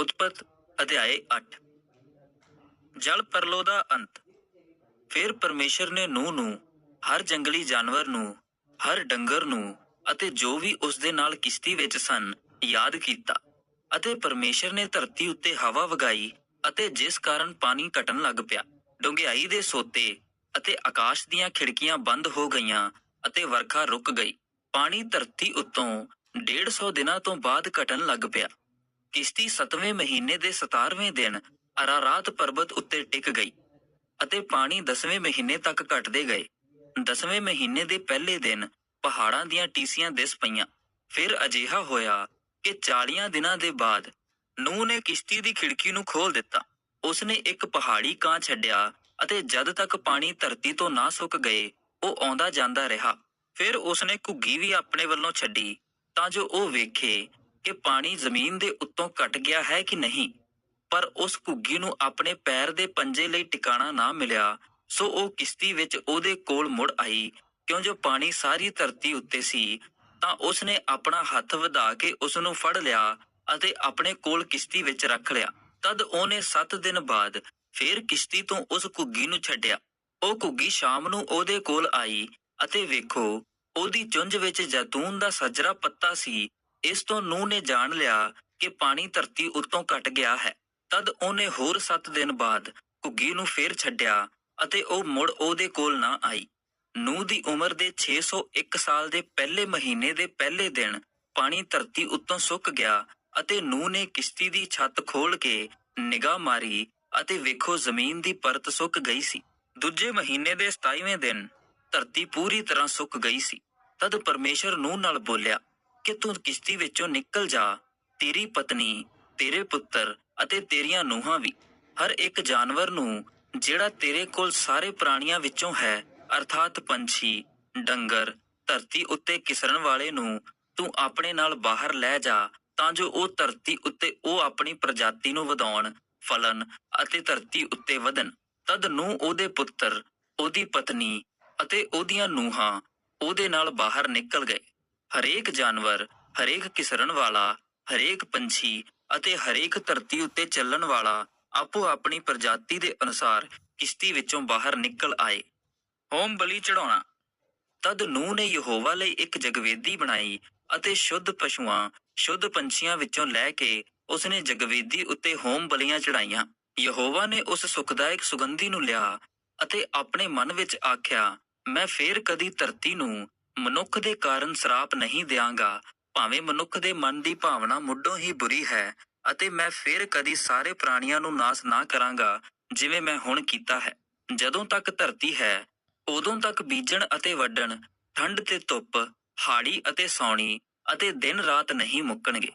ਉਤਪਤ ਅਧਿਆਏ 8 ਜਲ ਪਰਲੋ ਦਾ ਅੰਤ। ਫਿਰ ਪਰਮੇਸ਼ਰ ਨੇ ਨੂਹ ਨੂੰ, ਹਰ ਜੰਗਲੀ ਜਾਨਵਰ ਨੂੰ, ਹਰ ਡੰਗਰ ਨੂੰ ਅਤੇ ਜੋ ਵੀ ਉਸ ਦੇ ਨਾਲ ਕਿਸ਼ਤੀ ਵਿੱਚ ਸਨ, ਯਾਦ ਕੀਤਾ ਅਤੇ ਪਰਮੇਸ਼ਰ ਨੇ ਧਰਤੀ ਉੱਤੇ ਹਵਾ ਵਗਾਈ ਅਤੇ ਜਿਸ ਕਾਰਨ ਪਾਣੀ ਘਟਣ ਲੱਗ ਪਿਆ ਡੁੰਗਿਆਈ ਦੇ ਸੋਤੇ ਅਤੇ ਆਕਾਸ਼ ਦੀਆਂ ਖਿੜਕੀਆਂ ਬੰਦ ਹੋ ਗਈਆਂ ਅਤੇ ਵਰਖਾ ਰੁਕ ਗਈ। ਪਾਣੀ ਧਰਤੀ ਉੱਤੋਂ 150 ਦਿਨਾਂ ਤੋਂ ਬਾਅਦ ਘਟਣ ਲੱਗ ਪਿਆ। ਕਿਸ਼ਤੀ ਸਤਵੇਂ ਮਹੀਨੇ ਦੇ 17ਵੇਂ ਦਿਨ ਅਰਾਰਾਤ ਪਰਬਤ ਉੱਤੇ ਟਿਕ ਗਈ ਅਤੇ ਪਾਣੀ 10ਵੇਂ ਮਹੀਨੇ ਤੱਕ ਘਟਦੇ ਗਏ। 10ਵੇਂ ਮਹੀਨੇ ਦੇ ਪਹਿਲੇ ਦਿਨ ਪਹਾੜਾਂ ਦੀਆਂ ਟੀਸੀਆਂ ਦਿਸ ਪਈਆਂ। ਫਿਰ ਅਜਿਹਾ ਹੋਇਆ ਕਿ 40 ਦਿਨਾਂ ਦੇ ਬਾਅਦ ਨੂਹ ਨੇ ਕਿਸ਼ਤੀ ਦੀ ਖਿੜਕੀ ਨੂੰ ਖੋਲ ਦਿੱਤਾ। ਉਸਨੇ ਇੱਕ ਪਹਾੜੀ ਕਾਂ ਛੱਡਿਆ ਅਤੇ ਜਦ ਤੱਕ ਪਾਣੀ ਧਰਤੀ ਤੋਂ ਨਾ ਸੁੱਕ ਗਏ, ਉਹ ਆਉਂਦਾ ਜਾਂਦਾ ਰਿਹਾ। ਫਿਰ ਉਸਨੇ ਘੁੱਗੀ ਵੀ ਆਪਣੇ ਵੱਲੋਂ ਛੱਡੀ ਤਾਂ ਜੋ ਉਹ ਵੇਖੇ ਕਿ ਪਾਣੀ ਜ਼ਮੀਨ ਦੇ ਉੱਤੋਂ ਘਟ ਗਿਆ ਹੈ ਕਿ ਨਹੀਂ? ਪਰ ਉਸ ਘੁੱਗੀ ਨੂੰ ਆਪਣੇ ਪੈਰ ਦੇ ਪੰਜੇ ਲਈ ਟਿਕਾਣਾ ਨਾ ਮਿਲਿਆ। ਸੋ ਉਹ ਕਿਸ਼ਤੀ ਵਿੱਚ ਉਹਦੇ ਕੋਲ ਮੁੜ ਆਈ। ਕਿਉਂ ਜੋ ਪਾਣੀ ਸਾਰੀ ਧਰਤੀ ਉੱਤੇ ਸੀ, ਤਾਂ ਉਸਨੇ ਆਪਣਾ ਹੱਥ ਵਧਾ ਕੇ ਉਸ ਨੂੰ ਫੜ ਲਿਆ ਅਤੇ ਆਪਣੇ ਕੋਲ ਕਿਸ਼ਤੀ ਵਿੱਚ ਰੱਖ ਲਿਆ। ਤਦ ਉਹਨੇ 7 ਦਿਨ ਬਾਅਦ ਫੇਰ ਕਿਸ਼ਤੀ ਤੋਂ ਉਸ ਘੁੱਗੀ ਨੂੰ ਛੱਡਿਆ। ਉਹ ਘੁੱਗੀ ਸ਼ਾਮ ਨੂੰ ਉਹਦੇ ਕੋਲ ਆਈ ਅਤੇ ਵੇਖੋ, ਉਹਦੀ ਚੁੰਝ ਵਿੱਚ ਜ਼ੈਤੂਨ ਦਾ ਸਜਰਾ ਪੱਤਾ ਸੀ ਇਸ ਤੋਂ ਨੂਹ ਨੇ ਜਾਣ ਲਿਆ ਕਿ ਪਾਣੀ ਧਰਤੀ ਉੱਤੋਂ ਘਟ ਗਿਆ ਹੈ। ਤਦ ਉਹਨੇ ਹੋਰ 7 ਦਿਨ ਬਾਅਦ ਘੁੱਗੀ ਨੂੰ ਫੇਰ ਛੱਡਿਆ ਅਤੇ ਉਹ ਮੁੜ ਉਹਦੇ ਕੋਲ ਨਾ ਆਈ। ਨੂਹ ਦੀ ਉਮਰ ਦੇ 601 ਸਾਲ ਦੇ ਪਹਿਲੇ ਮਹੀਨੇ ਦੇ ਪਹਿਲੇ ਦਿਨ ਪਾਣੀ ਧਰਤੀ ਉੱਤੋਂ ਸੁੱਕ ਗਿਆ ਅਤੇ ਨੂਹ ਨੇ ਕਿਸ਼ਤੀ ਦੀ ਛੱਤ ਖੋਲ ਕੇ ਨਿਗਾਹ ਮਾਰੀ ਅਤੇ ਵੇਖੋ ਜ਼ਮੀਨ ਦੀ ਪਰਤ ਸੁੱਕ ਗਈ ਸੀ। ਦੂਜੇ ਮਹੀਨੇ ਦੇ 27ਵੇਂ ਦਿਨ ਧਰਤੀ ਪੂਰੀ ਤਰ੍ਹਾਂ ਸੁੱਕ ਗਈ ਸੀ। ਤਦ ਪਰਮੇਸ਼ਰ ਨੂਹ ਨਾਲ ਬੋਲਿਆ ਕਿ ਤੂੰ ਕਿਸ਼ਤੀ ਵਿੱਚੋਂ ਨਿਕਲ ਜਾ, ਤੇਰੀ ਪਤਨੀ, ਤੇਰੇ ਪੁੱਤਰ ਅਤੇ ਤੇਰੀਆਂ ਨੂੰਹਾਂ ਵੀ। ਹਰ ਇੱਕ ਜਾਨਵਰ ਨੂੰ ਜਿਹੜਾ ਤੇਰੇ ਕੋਲ ਸਾਰੇ ਪ੍ਰਾਣੀਆਂ ਵਿੱਚੋਂ ਹੈ, ਅਰਥਾਤ ਪੰਛੀ, ਡੰਗਰ, ਧਰਤੀ ਉੱਤੇ ਕਿਸਰਨ ਵਾਲੇ ਨੂੰ ਤੂੰ ਆਪਣੇ ਨਾਲ ਬਾਹਰ ਲੈ ਜਾ, ਤਾਂ ਜੋ ਉਹ ਧਰਤੀ ਉੱਤੇ ਉਹ ਆਪਣੀ ਪ੍ਰਜਾਤੀ ਨੂੰ ਵਧਾਉਣ, ਫਲਣ ਅਤੇ ਧਰਤੀ ਉੱਤੇ ਵਧਣ। ਤਦ ਨੂੰ ਉਹਦੇ ਪੁੱਤਰ, ਉਹਦੀ ਪਤਨੀ ਅਤੇ ਉਹਦੀਆਂ ਨੂੰਹਾਂ ਉਹਦੇ ਨਾਲ ਬਾਹਰ ਨਿਕਲ ਗਏ। ਹਰੇਕ ਜਾਨਵਰ, ਹਰੇਕ ਕਿਸਰਨ ਵਾਲਾ, ਹਰੇਕ ਪੰਛੀ ਅਤੇ ਹਰੇਕ ਧਰਤੀ ਉੱਤੇ ਚੱਲਣ ਵਾਲਾ ਆਪੋ ਆਪਣੀ ਪ੍ਰਜਾਤੀ ਦੇ ਅਨੁਸਾਰ ਕਿਸ਼ਤੀ ਵਿੱਚੋਂ ਬਾਹਰ ਨਿਕਲ ਆਏ। ਹੋਮ ਬਲੀ ਚੜਾਉਣਾ ਤਦ ਨੂਹ ਨੇ ਯਹੋਵਾ ਲਈ ਇੱਕ ਜਗਵੇਦੀ ਬਣਾਈ ਅਤੇ ਸ਼ੁੱਧ ਪਸ਼ੂਆਂ, ਸ਼ੁੱਧ ਪੰਛੀਆਂ ਵਿੱਚੋਂ ਲੈ ਕੇ ਉਸਨੇ ਜਗਵੇਦੀ ਉੱਤੇ ਹੋਮ ਬਲੀਆਂ ਚੜਾਈਆਂ ਯਹੋਵਾ ਨੇ ਉਸ ਸੁਖਦਾਇਕ ਸੁਗੰਧੀ ਨੂੰ ਲਿਆ ਅਤੇ ਆਪਣੇ ਮਨ ਵਿੱਚ ਆਖਿਆ, ਮੈਂ ਫੇਰ ਕਦੀ ਧਰਤੀ ਨੂੰ ਮਨੁੱਖ ਦੇ ਕਾਰਨ ਸਰਾਪ ਨਹੀਂ ਦਿਆਂਗਾ। ਭਾਵੇਂ ਮਨੁੱਖ ਦੇ ਮਨ ਦੀ ਭਾਵਨਾ ਮੁੱਢੋਂ ਹੀ ਬੁਰੀ ਹੈ ਅਤੇ ਮੈਂ ਫੇਰ ਕਦੀ ਸਾਰੇ ਪ੍ਰਾਣੀਆਂ ਨੂੰ ਨਾਸ ਨਾ ਕਰਾਂਗਾ, ਜਿਵੇਂ ਮੈਂ ਹੁਣ ਕੀਤਾ ਹੈ। ਜਦੋਂ ਤੱਕ ਧਰਤੀ ਹੈ, ਉਦੋਂ ਤੱਕ ਬੀਜਣ ਅਤੇ ਵੱਢਣ ਠੰਡ ਤੇ ਧੁੱਪ, ਹਾੜੀ ਅਤੇ ਸੌਣੀ ਅਤੇ ਦਿਨ ਰਾਤ ਨਹੀਂ ਮੁੱਕਣਗੇ।